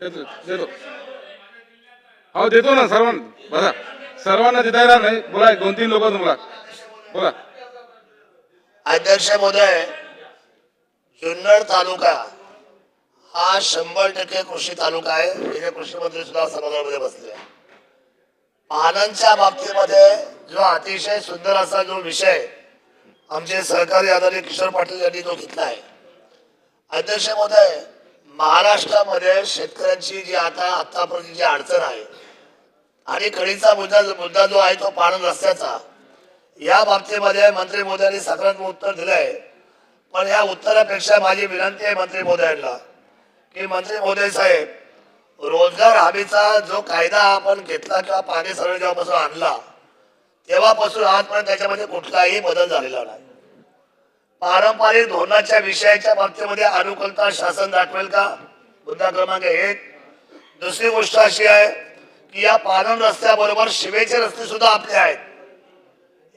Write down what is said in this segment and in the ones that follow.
देतो देतो. हो देतो ना सर्वांना. बघा सर्वांना देता येणार नाही. बोला दोन तीन लोक तुम्हाला. बोला. अध्यक्ष महोदय जुन्नर तालुका हा शंभर टक्के कृषी तालुका आहे. तिथे कृषी मंत्री सुद्धा सभागृहामध्ये बसले पानांच्या बाबतीमध्ये जो अतिशय सुंदर असा जो विषय आमचे सहकारी आदरणीय किशोर पाटील यांनी तो घेतला आहे. अध्यक्ष महोदय महाराष्ट्रामध्ये शेतकऱ्यांची जी आता आतापर्यंत जी अडचण आहे आणि कळीचा मुद्दा मुद्दा जो आहे तो पाणी रस्त्याचा या बाबतीमध्ये मंत्री मोदयांनी सकारात्मक उत्तर दिलंय. पण या उत्तरापेक्षा माझी विनंती आहे मंत्री मोदयांना की मंत्री मोदय साहेब रोजगार हमीचा जो कायदा आपण घेतला किंवा पाणी सरळ जेव्हापासून आणला तेव्हापासून आजपर्यंत त्याच्यामध्ये कुठलाही बदल झालेला नाही. पारंपरिक धोरणाच्या विषयाच्या बाबतीमध्ये अनुकूलता शासन दाखवेल का? मुद्दा क्रमांक एक. दुसरी गोष्ट अशी आहे की या पालन रस्त्याबरोबर शिवेचे रस्ते सुद्धा आपले आहेत.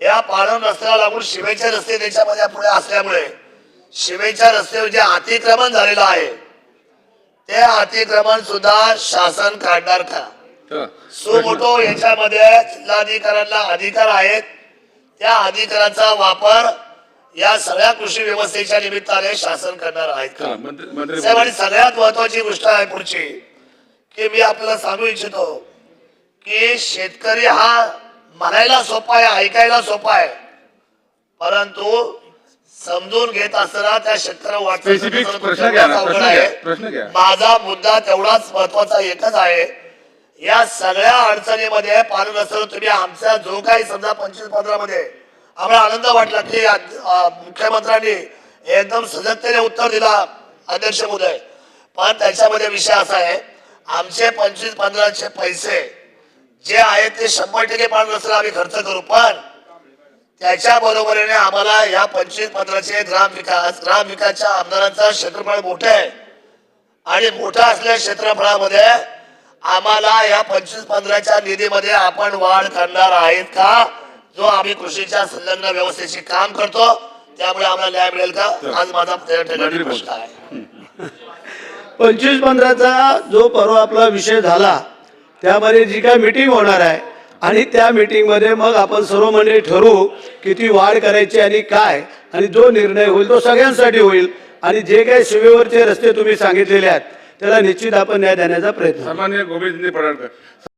या पालन रस्त्याला लागून शिवेचे रस्ते त्याच्यामध्ये पुढे असल्यामुळे शिवेच्या रस्त्यावर जे अतिक्रमण झालेलं आहे ते अतिक्रमण सुद्धा शासन काढणार का. सुमोटो याच्यामध्ये जिल्हाधिकाऱ्यांना अधिकार आहेत. त्या अधिकाराचा वापर या सगळ्या कृषी व्यवस्थेच्या निमित्ताने शासन करणार आहेत. का साहेब आणि सगळ्यात महत्वाची गोष्ट आहे पुढची की मी आपल्याला सांगू इच्छितो की शेतकरी हा म्हणायला सोपा आहे ऐकायला सोपा आहे परंतु समजून घेत असताना त्या घ्या. माझा मुद्दा तेवढाच महत्त्वाचा एकच आहे. या सगळ्या अडचणीमध्ये पालन असताना तुम्ही आमचा जो काही समजा पंचवीस पंधरा मध्ये आम्हाला आनंद वाटला की मुख्यमंत्र्यांनी एकदम सजगतेने उत्तर दिला अध्यक्ष महोदय. पण त्याच्यामध्ये विषय असा आहे आमचे पंचवीस पंधराचे पैसे जे आहेत ते शंभर टक्के पाणी रस्त्याला आम्ही खर्च करू पण त्याच्या बरोबरीने आम्हाला या पंचवीस पंधराचे ग्राम विकास ग्राम विकासच्या आमदारांचा क्षेत्रफळ मोठे आहे. आणि मोठा असलेल्या क्षेत्रफळामध्ये आम्हाला या पंचवीस पंधराच्या निधीमध्ये आपण वाढ करणार आहेत का? जो आम्ही कृषीच्या संलग्न व्यवस्थेची काम करतो त्यामुळे आम्हाला न्याय मिळेल का? आज माझा प्रश्न आहे. पंचवीस पंधराचा जो परवा आपला विषय झाला त्यामध्ये जी काय मीटिंग होणार आहे आणि त्या मीटिंगमध्ये मग आपण सर्व मंडळी ठरवू किती वाढ करायची आणि काय आणि जो निर्णय होईल तो सगळ्यांसाठी होईल. आणि जे काही शिवेवरचे रस्ते तुम्ही सांगितलेले आहेत त्याला निश्चित आपण न्याय देण्याचा प्रयत्न. सन्मान्य गोविंद पडळकर